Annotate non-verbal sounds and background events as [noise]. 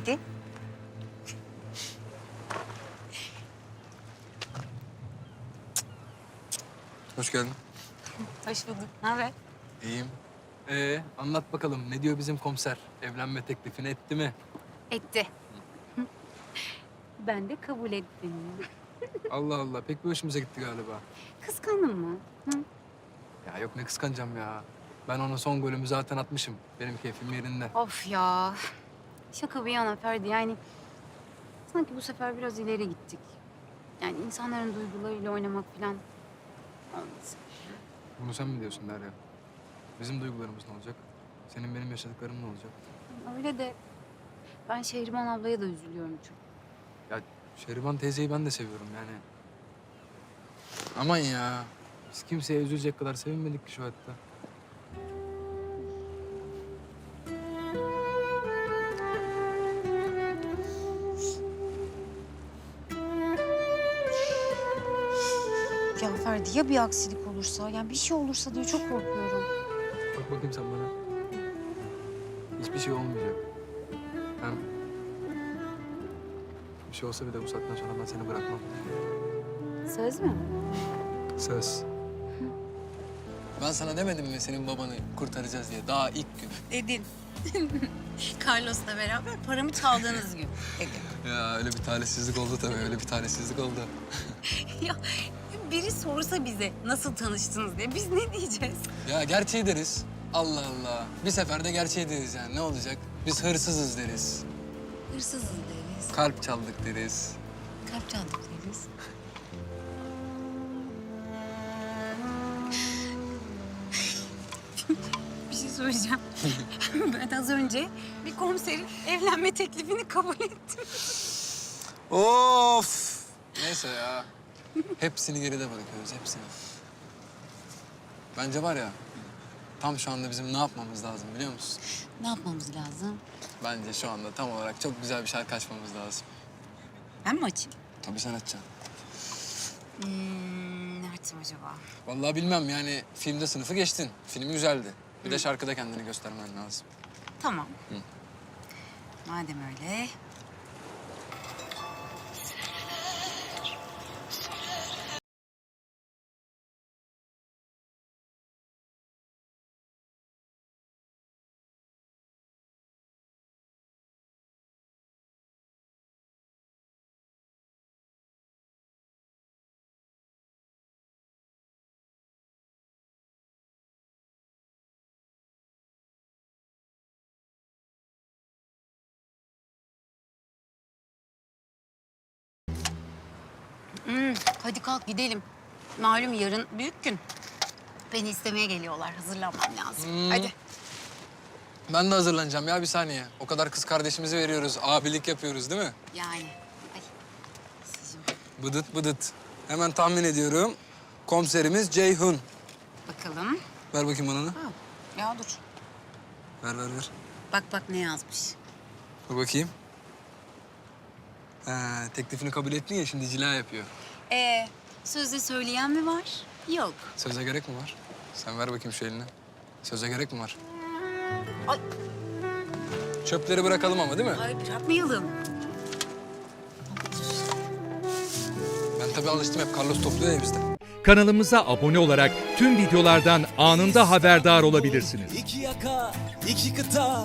Ferdi. Hoş geldin. Hoş bulduk. Ne haber? İyiyim. Ee, anlat bakalım ne diyor bizim komiser? Evlenme teklifini etti mi? Etti. ben de kabul ettim. [laughs] Allah Allah pek bir hoşumuza gitti galiba. Kıskandın mı? Hı? Ya yok ne kıskanacağım ya. Ben ona son golümü zaten atmışım. Benim keyfim yerinde. Of ya. Şaka bir yana Ferdi yani sanki bu sefer biraz ileri gittik. Yani insanların duygularıyla oynamak falan olmaz. Bunu sen mi diyorsun Derya? Bizim duygularımız ne olacak? Senin benim yaşadıklarım ne olacak? Öyle de ben Şehriban ablaya da üzülüyorum çok. Ya Şeriban teyzeyi ben de seviyorum yani. Aman ya. Biz kimseye üzülecek kadar sevinmedik ki şu hayatta. Ya Ferdi ya bir aksilik olursa, yani bir şey olursa diye çok korkuyorum. Bak bakayım sen bana. Hiçbir şey olmayacak. Hem bir şey olsa bile bu saatten sonra ben seni bırakmam. Söz mü? Söz. Ben sana demedim mi senin babanı kurtaracağız diye daha ilk gün. Dedin. [laughs] Carlos'la beraber paramı çaldığınız gün dedim. [laughs] Ya öyle bir talihsizlik oldu tabii öyle bir talihsizlik oldu. [laughs] ya biri sorsa bize nasıl tanıştınız diye biz ne diyeceğiz? Ya gerçeği deriz. Allah Allah. Bir seferde gerçeği deriz yani ne olacak? Biz hırsızız deriz. Hırsızız deriz, Kalp çaldık deriz. kalp çaldık deriz. bir şey söyleyeceğim. [laughs] ben az önce bir komiserin evlenme teklifini kabul ettim. Of! Neyse ya. Hepsini geride bırakıyoruz, hepsini. Bence var ya, tam şu anda bizim ne yapmamız lazım biliyor musun? Ne yapmamız lazım? Bence şu anda tam olarak çok güzel bir şarkı açmamız lazım. Ben mi açayım? Tabii sen açacaksın. Hmm, ne açayım acaba? Vallahi bilmem yani filmde sınıfı geçtin. Film güzeldi. Bir de şarkıda kendini göstermen lazım. Tamam. Madem öyle. Hmm, hadi kalk gidelim. Malum yarın büyük gün. Beni istemeye geliyorlar. Hazırlanmam lazım. Hmm. Hadi. Ben de hazırlanacağım ya bir saniye. O kadar kız kardeşimizi veriyoruz, abilik yapıyoruz değil mi? Yani. Ay. Sizin Bıdıt bıdıt. Hemen tahmin ediyorum. Komiserimiz Ceyhun. bakalım. Ver bakayım bana onu. Ya dur. Ver ver ver. Bak bak ne yazmış. Dur bakayım. Ha, teklifini kabul ettin ya şimdi cila yapıyor. Ee, sözde söyleyen mi var? Yok. Söze gerek mi var? Sen ver bakayım şu elini. Söze gerek mi var? Ay. Çöpleri bırakalım ama değil mi? Ay bırakmayalım. Ben tabii alıştım hep Carlos topluyor ya bizde. Kanalımıza abone olarak tüm videolardan anında haberdar olabilirsiniz. İki yaka, iki kıta,